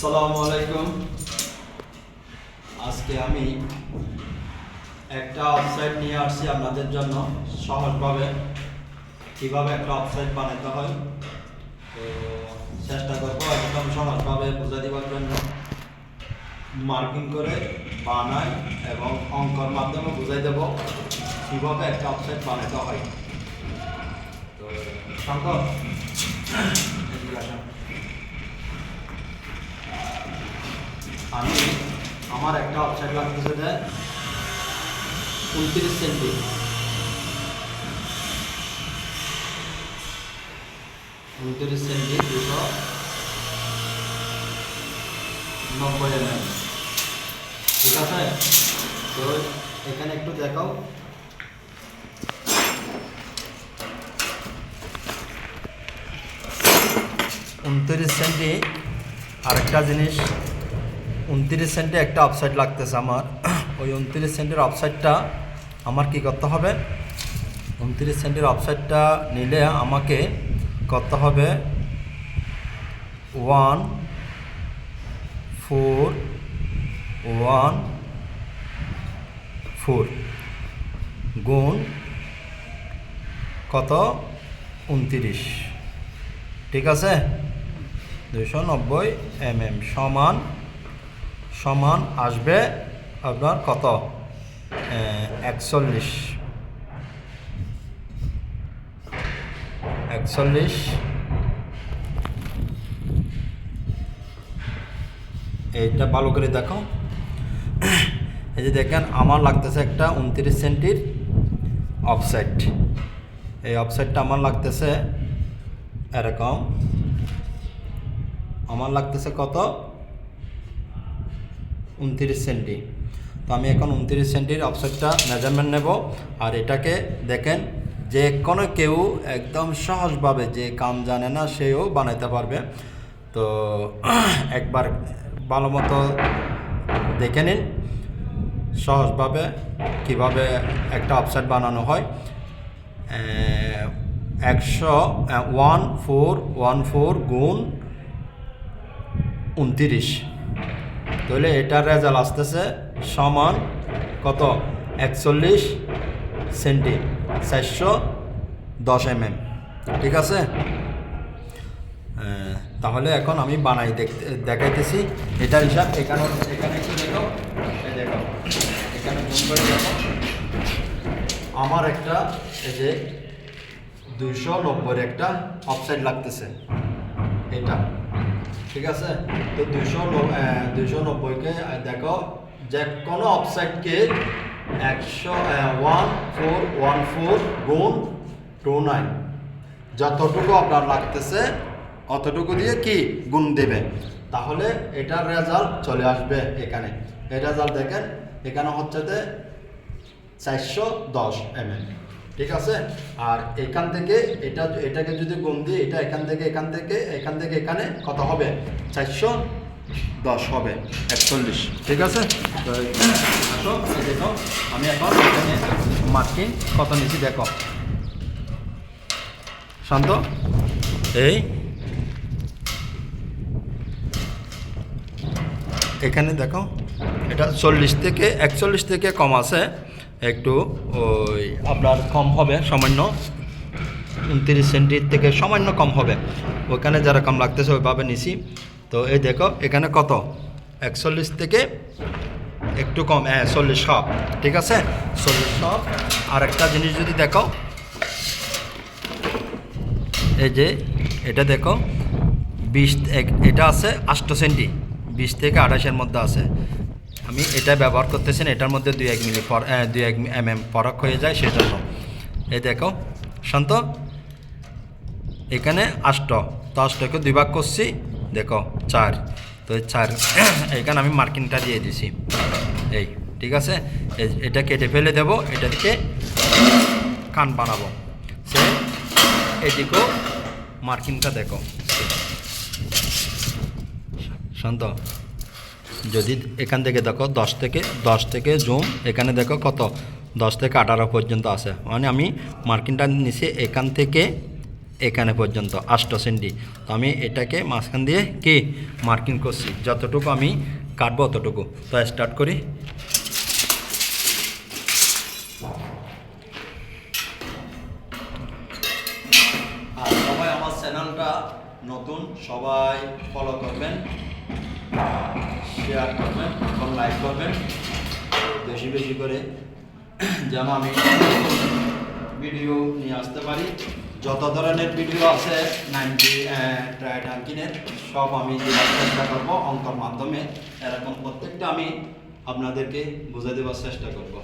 আসসালামু আলাইকুম। আজকে আমি একটা ওয়েবসাইট নিয়ে আসছি আপনাদের জন্য সহজভাবে। কীভাবে একটা ওয়েবসাইট বানাতে হয়? তো চেষ্টা করব একদম সহজভাবে বুঝে দেওয়ার জন্য। মার্কিং করে বানাই এবং অঙ্কর মাধ্যমে বুঝাই দেব কীভাবে একটা ওয়েবসাইট বানাতে হয়। তো শঙ্কর আমি আমার একটা ওয়েবসাইট লাগতেছে যে উনত্রিশ সেন্টি। উনত্রিশ সেন্টি দুশো নব্বই এম ঠিক আছে? তো এখানে একটু দেখাও। উনত্রিশ সেন্টি আরেকটা জিনিস। উনত্রিশ সেন্টে একটা অফসাইড লাগতেছে আমার। ওই উনত্রিশ সেন্টের অফসাইডটা আমার কি করতে হবে? উনত্রিশ সেন্টের অফসাইডটা নিলে আমাকে করতে হবে ওয়ান ফোর ওয়ান ফোর গুণ কত? উনত্রিশ। ঠিক আছে? দুশো নব্বই এম এম সমান সমান আসবে আপনার কত? একচল্লিশ। একচল্লিশ। এইটা ভালো করে দেখো। এই যে দেখেন, আমার লাগতেছে একটা উনত্রিশ সেন্টির অফসাইড এই অফসাইডটা আমার লাগতেছে এরকম। আমার লাগতেছে কত? উনত্রিশ সেন্টি। তো আমি এখন উনত্রিশ সেন্টির অফসেটটা মেজারমেন্ট নেব। আর এটাকে দেখেন, যে কোনো কেউ একদম সহজভাবে যে কাম জানে না, সেও বানাইতে পারবে। তো একবার ভালো মতো দেখে নিন, সহজভাবে কীভাবে একটা অফসেট বানানো হয়। একশো ওয়ান ফোর ওয়ান ফোর গুণ উনতিরিশ। তাহলে এটার রেজাল্ট আসতেছে সমান কত? একচল্লিশ সেন্টি, চারশো দশ এম এম ঠিক আছে? তাহলে এখন আমি বানাই দেখতে, দেখাইতেছি। এটার হিসাব, এখানে এখানে একটু দেখো। দেখো আমার একটা, এই যে দুইশো নব্বই একটা অফসাইড লাগতেছে। এটা। ঠিক আছে? তো দুইশো দুইশো নব্বইকে দেখো, যে কোনো অফসাইডকে একশো ওয়ান ফোর ওয়ান ফোর গুণ টু নাইন যতটুকু আপনার লাগতেছে, অতটুকু দিয়ে কি গুণ দেবে? তাহলে এটার রেজাল্ট চলে আসবে এখানে। এই রেজাল্ট দেখেন, এখানে হচ্ছে যে চারশো দশ এমএল। ঠিক আছে? আর এখান থেকে এটা, এটাকে যদি গুণ দিই, এটা এখান থেকে এখান থেকে এখান থেকে, এখানে কত হবে? চারশো দশ হবে, একচল্লিশ। ঠিক আছে? তো দেখো, আমি এখন এখানে মার্কিং কত নিচ্ছি দেখো। শান্ত? এই। এখানে দেখো, এটা চল্লিশ থেকে, একচল্লিশ থেকে কম আছে। একটু ওই আপনার কম হবে, সামান্য। উনত্রিশ সেন্টির থেকে সামান্য কম হবে। ওখানে যারা কম লাগতেছে, ওইভাবে নিছি। তো এই দেখো, এখানে কত? একচল্লিশ থেকে একটু কম হ্যাঁ চল্লিশ সব, ঠিক আছে? চল্লিশ সব। আর একটা জিনিস যদি দেখো, এই যে এটা দেখো, বিশ এটা আছে আষ্ট সেন্টি, বিশ থেকে আঠাশের মধ্যে আছে। আমি এটা ব্যবহার করতেছেন এটার মধ্যে দুই এক মিলি দুই এক এম এম পরক হয়ে যায়, সেটা সেজন্য এই দেখো, শান্ত। এখানে আষ্ট, তো আষ্টকে দুই ভাগ করছি, দেখো, চার। তো চার এখানে আমি মার্কিংটা দিয়ে দিছি। এই, ঠিক আছে? এটা কেটে ফেলে দেবো, এটাকে কান বানাবো। সে, এদিকেও মার্কিংটা দেখো। শান্ত। যদি এখান থেকে দেখো দশ থেকে দশ থেকে জুম এখানে দেখো কত? দশ থেকে আঠারো পর্যন্ত আছে। মানে আমি মার্কিনটা নিচে এখান থেকে এখানে পর্যন্ত আষ্ট সেন্টি তো আমি এটাকে মাঝখান দিয়ে কি? মার্কিং করছি। যতটুকু আমি কাটবো অতটুকু। তো স্টার্ট করি। বেশি বেশি করে যেন আমি ভিডিও নিয়ে আসতে পারি। যত ধরনের ভিডিও আছে নাইনটি ট্রাইডাঙ্কিনের সব আমি চেষ্টা করব অঙ্কর মাধ্যমে। এরকম প্রত্যেকটা আমি আপনাদেরকে বুঝে দেওয়ার চেষ্টা করব।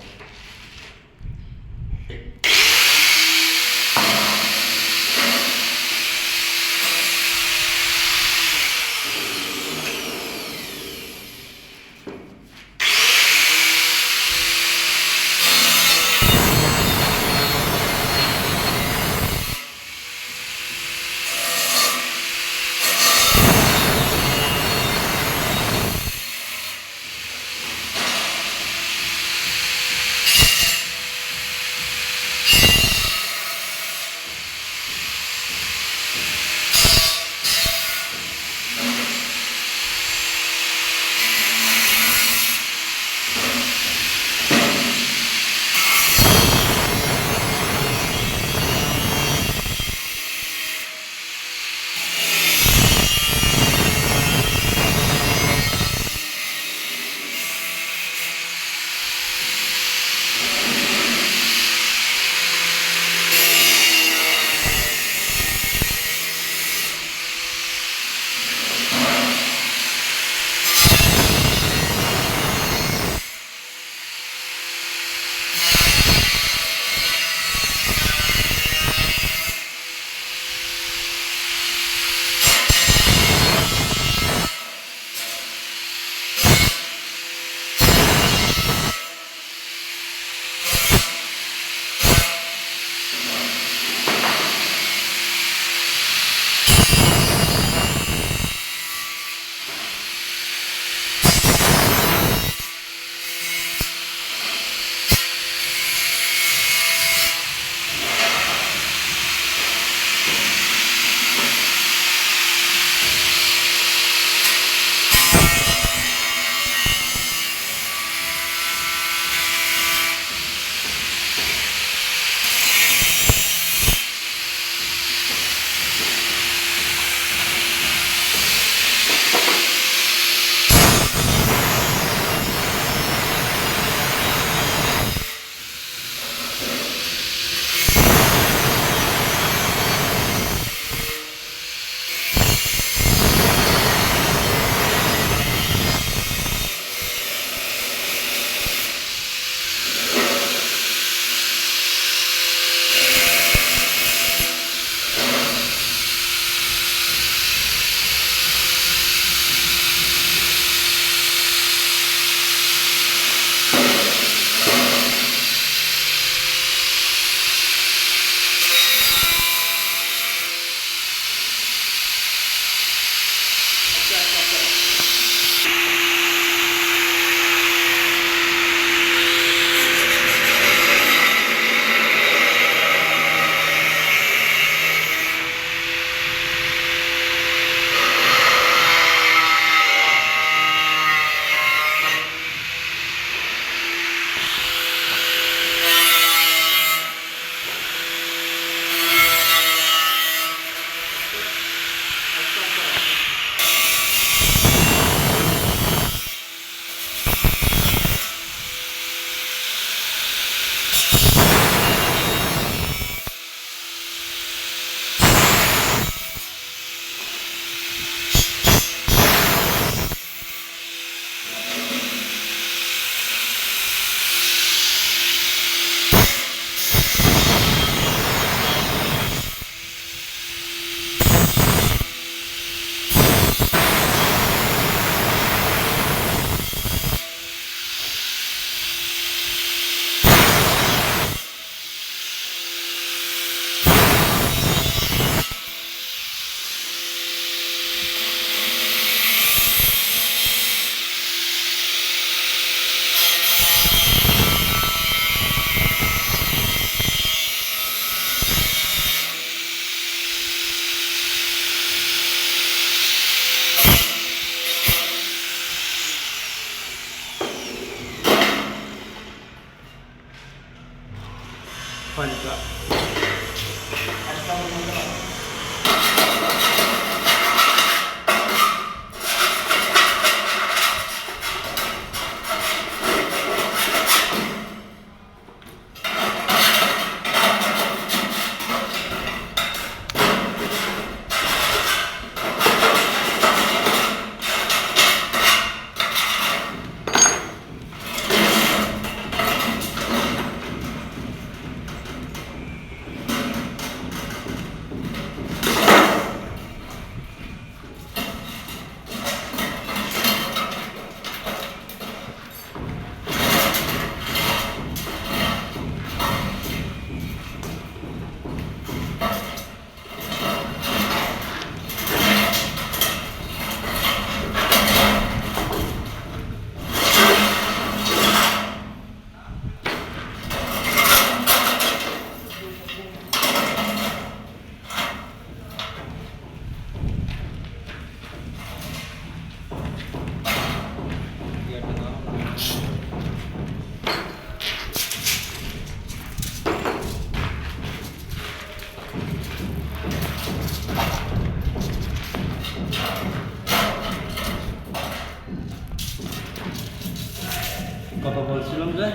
কত বলছিলাম যে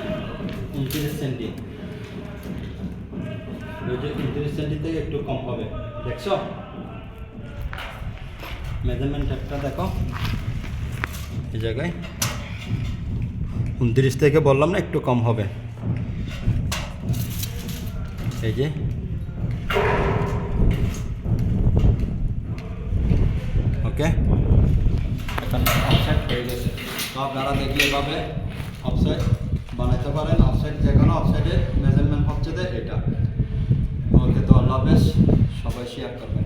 উনত্রিশ সেন্টি উনত্রিশ সেন্টি থেকে একটু কম হবে। দেখছ? মেজারমেন্ট একটা দেখো। এই জায়গায়। উনত্রিশ থেকে বললাম না, একটু কম হবে। এই যে ওকে? এখন অফসাইড হয়ে গেছে। তো আপনারা দেখলে এভাবে অফসাইড বানাইতে পারেন অফসাইড যে কোনো অফসাইডের মেজারমেন্ট হচ্ছে এটা। ওকে, তো আল্লাহ হাফেজ, সবাই শেয়ার করবেন।